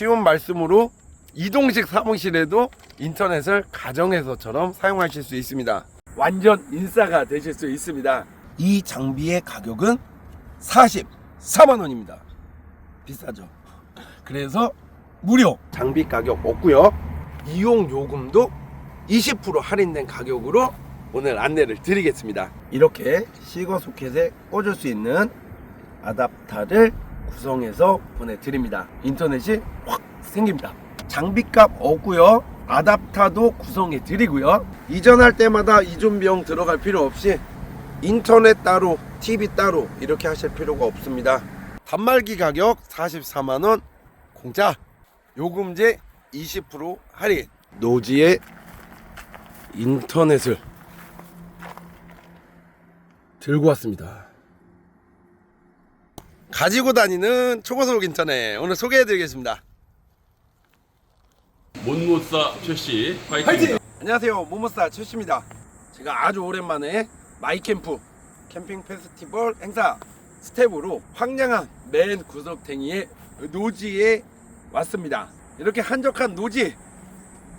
쉬운 말씀으로 이동식 사무실에도 인터넷을 가정에서처럼 사용하실 수 있습니다. 완전 인싸가 되실 수 있습니다. 이 장비의 가격은 44만 원입니다. 비싸죠. 그래서 무료 장비 가격 없고요. 이용 요금도 20% 할인된 가격으로 오늘 안내를 드리겠습니다. 이렇게 시거 소켓에 꽂을 수 있는 아답타를 구성해서 보내드립니다. 인터넷이 확 생깁니다. 장비값 없고요. 아답타도 구성해 드리고요. 이전할 때마다 이존 비용 들어갈 필요 없이 인터넷 따로, TV 따로 이렇게 하실 필요가 없습니다. 단말기 가격 44만 원 공짜. 요금제 20% 할인. 노지의 인터넷을 들고 왔습니다. 가지고 다니는 초고속 인터넷 오늘 소개해드리겠습니다. 못못사 최씨 파이팅! 안녕하세요 모모스타 최씨입니다. 제가 아주 오랜만에 마이캠프 캠핑 페스티벌 행사 스텝으로 황량한 맨 구석탱이의 노지에 왔습니다. 이렇게 한적한 노지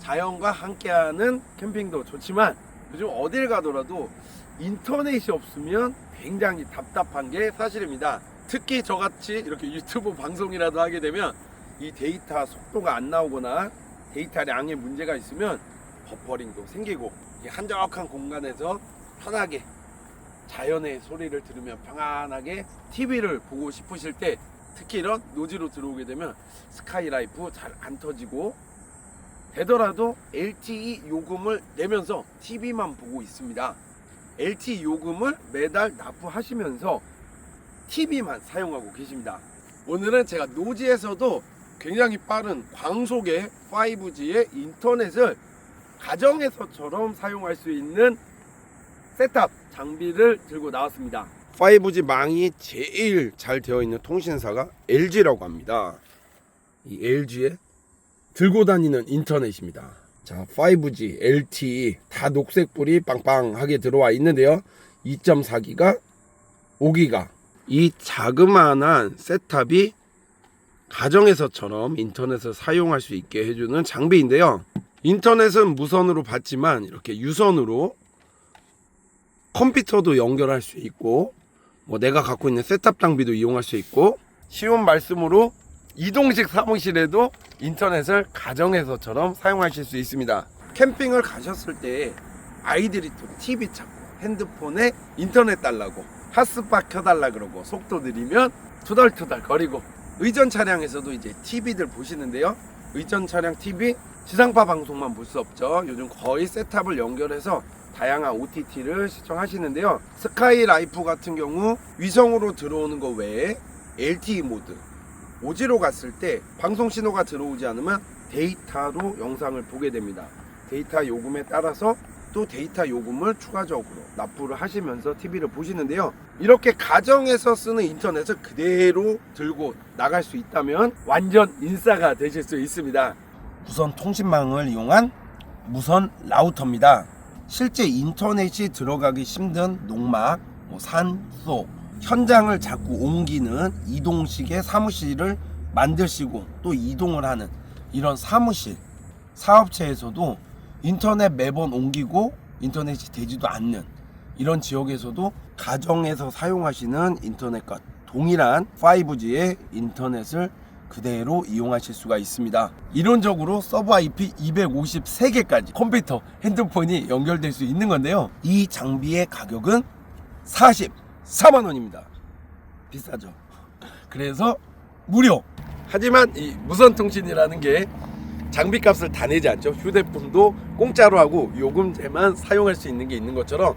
자연과 함께하는 캠핑도 좋지만 요즘 어딜 가더라도 인터넷이 없으면 굉장히 답답한 게 사실입니다. 특히 저같이 이렇게 유튜브 방송이라도 하게 되면 이 데이터 속도가 안 나오거나 데이터량에 문제가 있으면 버퍼링도 생기고 이 한적한 공간에서 편하게 자연의 소리를 들으며 평안하게 TV를 보고 싶으실 때 특히 이런 노지로 들어오게 되면 스카이라이프 잘 안 터지고 되더라도 LTE 요금을 내면서 TV만 보고 있습니다. LTE 요금을 매달 납부하시면서 TV만 사용하고 계십니다. 오늘은 제가 노지에서도 굉장히 빠른 광속의 5G의 인터넷을 가정에서처럼 사용할 수 있는 셋탑 장비를 들고 나왔습니다. 5G 망이 제일 잘 되어 있는 통신사가 LG라고 합니다. 이 LG에 들고 다니는 인터넷입니다. 자, 5G, LTE 다 녹색불이 빵빵하게 들어와 있는데요. 2.4기가, 5기가. 이 자그마한 셋탑이 가정에서처럼 인터넷을 사용할 수 있게 해주는 장비인데요. 인터넷은 무선으로 받지만 이렇게 유선으로 컴퓨터도 연결할 수 있고 뭐 내가 갖고 있는 셋탑 장비도 이용할 수 있고 쉬운 말씀으로 이동식 사무실에도 인터넷을 가정에서처럼 사용하실 수 있습니다. 캠핑을 가셨을 때 아이들이 또 TV 찾고 핸드폰에 인터넷 달라고 핫스팟 켜달라 그러고 속도 느리면 투덜투덜 거리고 의전 차량에서도 이제 TV들 보시는데요. 의전 차량 TV 지상파 방송만 볼 수 없죠. 요즘 거의 셋탑을 연결해서 다양한 OTT를 시청하시는데요. 스카이 라이프 같은 경우 위성으로 들어오는 거 외에 LTE 모드, 오지로 갔을 때 방송 신호가 들어오지 않으면 데이터로 영상을 보게 됩니다. 데이터 요금에 따라서 또 데이터 요금을 추가적으로 납부를 하시면서 TV를 보시는데요. 이렇게 가정에서 쓰는 인터넷을 그대로 들고 나갈 수 있다면 완전 인싸가 되실 수 있습니다. 무선 통신망을 이용한 무선 라우터입니다. 실제 인터넷이 들어가기 힘든 농막, 뭐 산, 속, 현장을 자꾸 옮기는 이동식의 사무실을 만드시고 또 이동을 하는 이런 사무실 사업체에서도 인터넷 매번 옮기고 인터넷이 되지도 않는 이런 지역에서도 가정에서 사용하시는 인터넷과 동일한 5G의 인터넷을 그대로 이용하실 수가 있습니다. 이론적으로 서버 IP 253개까지 컴퓨터, 핸드폰이 연결될 수 있는 건데요. 이 장비의 가격은 44만 원입니다. 비싸죠. 그래서 무료. 하지만 이 무선 통신이라는 게 장비값을 다 내지 않죠. 휴대폰도 공짜로 하고 요금제만 사용할 수 있는 게 있는 것처럼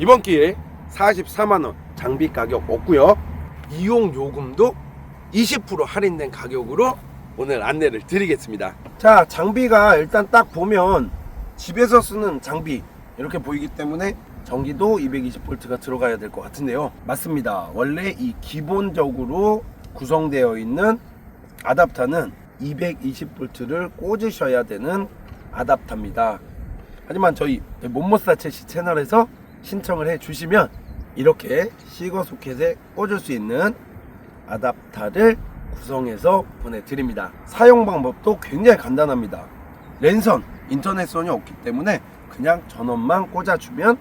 이번 기회에 44만 원 장비 가격 없고요. 이용 요금도 20% 할인된 가격으로 오늘 안내를 드리겠습니다. 자, 장비가 일단 딱 보면 집에서 쓰는 장비 이렇게 보이기 때문에 전기도 220V가 들어가야 될 것 같은데요. 맞습니다. 원래 이 기본적으로 구성되어 있는 아답터는 220V를 꽂으셔야 되는 아답터입니다. 하지만 저희 못모사체시 채널에서 신청을 해 주시면 이렇게 시거 소켓에 꽂을 수 있는 아답터를 구성해서 보내드립니다. 사용 방법도 굉장히 간단합니다. 랜선, 인터넷선이 없기 때문에 그냥 전원만 꽂아주면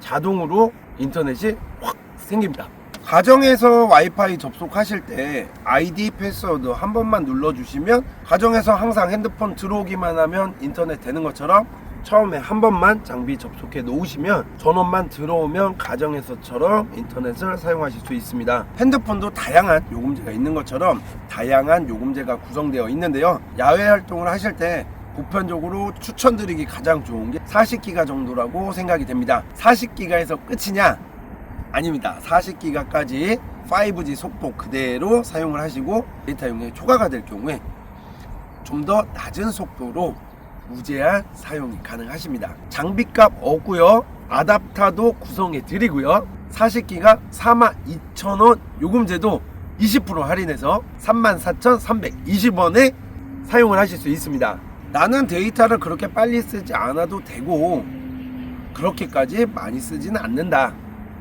자동으로 인터넷이 확 생깁니다. 가정에서 와이파이 접속하실 때 아이디 패스워드 한 번만 눌러주시면 가정에서 항상 핸드폰 들어오기만 하면 인터넷 되는 것처럼 처음에 한 번만 장비 접속해 놓으시면 전원만 들어오면 가정에서처럼 인터넷을 사용하실 수 있습니다. 핸드폰도 다양한 요금제가 있는 것처럼 다양한 요금제가 구성되어 있는데요. 야외 활동을 하실 때 보편적으로 추천드리기 가장 좋은 게 40기가 정도라고 생각이 됩니다. 40기가에서 끝이냐? 아닙니다. 40기가까지 5G 속도 그대로 사용을 하시고 데이터 용량이 초과가 될 경우에 좀 더 낮은 속도로 무제한 사용이 가능하십니다. 장비값 없고요. 아답타도 구성해 드리고요. 40기가 42,000원 요금제도 20% 할인해서 34,320원에 사용을 하실 수 있습니다. 나는 데이터를 그렇게 빨리 쓰지 않아도 되고 그렇게까지 많이 쓰지는 않는다.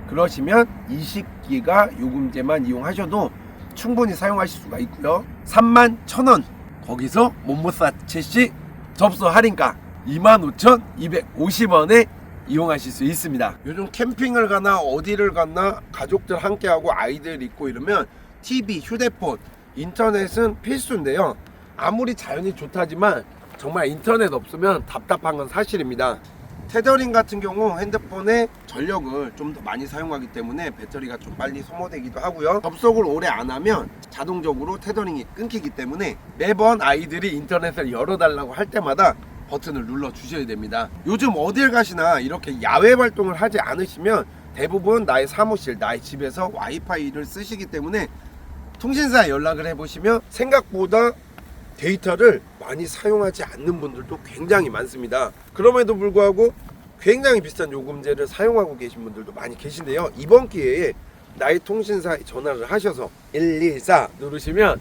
그러시면 20기가 요금제만 이용하셔도 충분히 사용하실 수가 있고요. 3만 1,000원 거기서 몸모사 채시 접수 할인가 25,250원에 이용하실 수 있습니다. 요즘 캠핑을 가나 어디를 가나 가족들 함께하고 아이들 있고 이러면 TV, 휴대폰, 인터넷은 필수인데요. 아무리 자연이 좋다지만 정말 인터넷 없으면 답답한 건 사실입니다. 테더링 같은 경우 핸드폰의 전력을 좀 더 많이 사용하기 때문에 배터리가 좀 빨리 소모되기도 하고요. 접속을 오래 안 하면 자동적으로 테더링이 끊기기 때문에 매번 아이들이 인터넷을 열어달라고 할 때마다 버튼을 눌러 주셔야 됩니다. 요즘 어딜 가시나 이렇게 야외 활동을 하지 않으시면 대부분 나의 사무실, 나의 집에서 와이파이를 쓰시기 때문에 통신사에 연락을 해보시면 생각보다 데이터를 많이 사용하지 않는 분들도 굉장히 많습니다. 그럼에도 불구하고 굉장히 비싼 요금제를 사용하고 계신 분들도 많이 계신데요. 이번 기회에 나의 통신사에 전화를 하셔서 114 누르시면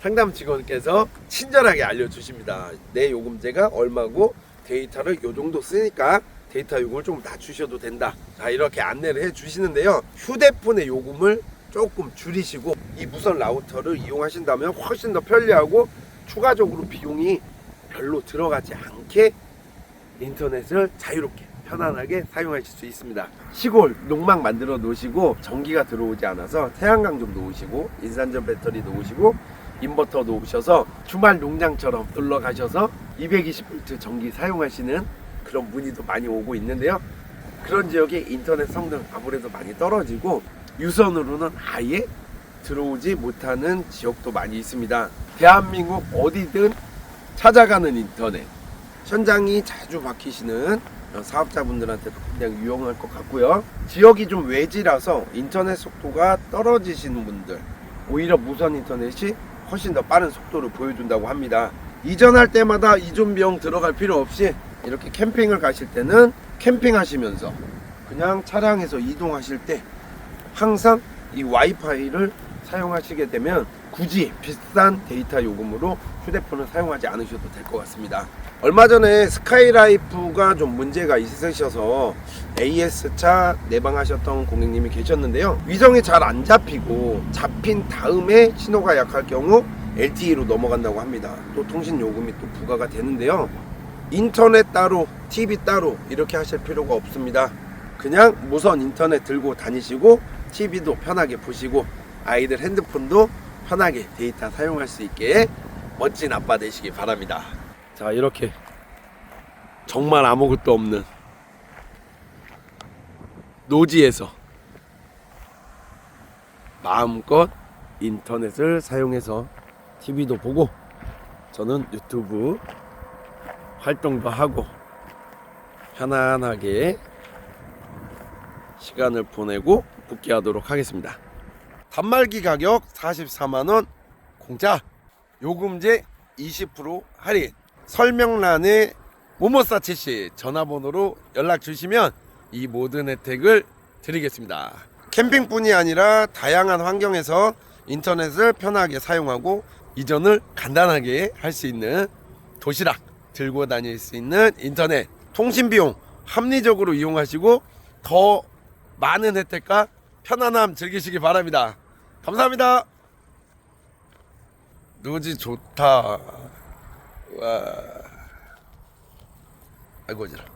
상담 직원께서 친절하게 알려주십니다. 내 요금제가 얼마고 데이터를 요 정도 쓰니까 데이터 요금을 좀 낮추셔도 된다. 자 이렇게 안내를 해 주시는데요. 휴대폰의 요금을 조금 줄이시고 이 무선 라우터를 이용하신다면 훨씬 더 편리하고 추가적으로 비용이 별로 들어가지 않게 인터넷을 자유롭게 편안하게 사용하실 수 있습니다. 시골 농막 만들어 놓으시고 전기가 들어오지 않아서 태양광 좀 놓으시고 인산전 배터리 놓으시고 인버터 놓으셔서 주말 농장처럼 놀러 가셔서 220V 전기 사용하시는 그런 문의도 많이 오고 있는데요. 그런 지역에 인터넷 성능 아무래도 많이 떨어지고 유선으로는 아예 들어오지 못하는 지역도 많이 있습니다. 대한민국 어디든 찾아가는 인터넷 현장이 자주 바뀌시는 사업자분들한테도 굉장히 유용할 것 같고요. 지역이 좀 외지라서 인터넷 속도가 떨어지시는 분들 오히려 무선 인터넷이 훨씬 더 빠른 속도를 보여준다고 합니다. 이전할 때마다 이전 비용 들어갈 필요 없이 이렇게 캠핑을 가실 때는 캠핑하시면서 그냥 차량에서 이동하실 때 항상 이 와이파이를 사용하시게 되면 굳이 비싼 데이터 요금으로 휴대폰을 사용하지 않으셔도 될 것 같습니다. 얼마 전에 스카이라이프가 좀 문제가 있으셔서 AS 차 내방하셨던 고객님이 계셨는데요. 위성이 잘 안 잡히고 잡힌 다음에 신호가 약할 경우 LTE로 넘어간다고 합니다. 또 통신 요금이 또 부과가 되는데요. 인터넷 따로, TV 따로 이렇게 하실 필요가 없습니다. 그냥 무선 인터넷 들고 다니시고 TV도 편하게 보시고 아이들 핸드폰도 편하게 데이터 사용할 수 있게 멋진 아빠 되시기 바랍니다. 자, 이렇게 정말 아무것도 없는 노지에서 마음껏 인터넷을 사용해서 TV도 보고 저는 유튜브 활동도 하고 편안하게 시간을 보내고 복귀하도록 하겠습니다. 단말기 가격 44만원 공짜 요금제 20% 할인 설명란에 모모사치씨 전화번호로 연락 주시면 이 모든 혜택을 드리겠습니다. 캠핑뿐이 아니라 다양한 환경에서 인터넷을 편하게 사용하고 이전을 간단하게 할 수 있는 도시락 들고 다닐 수 있는 인터넷 통신 비용 합리적으로 이용하시고 더 많은 혜택과 편안함 즐기시기 바랍니다. 감사합니다. 누지 좋다. 와. 아이고 어지러.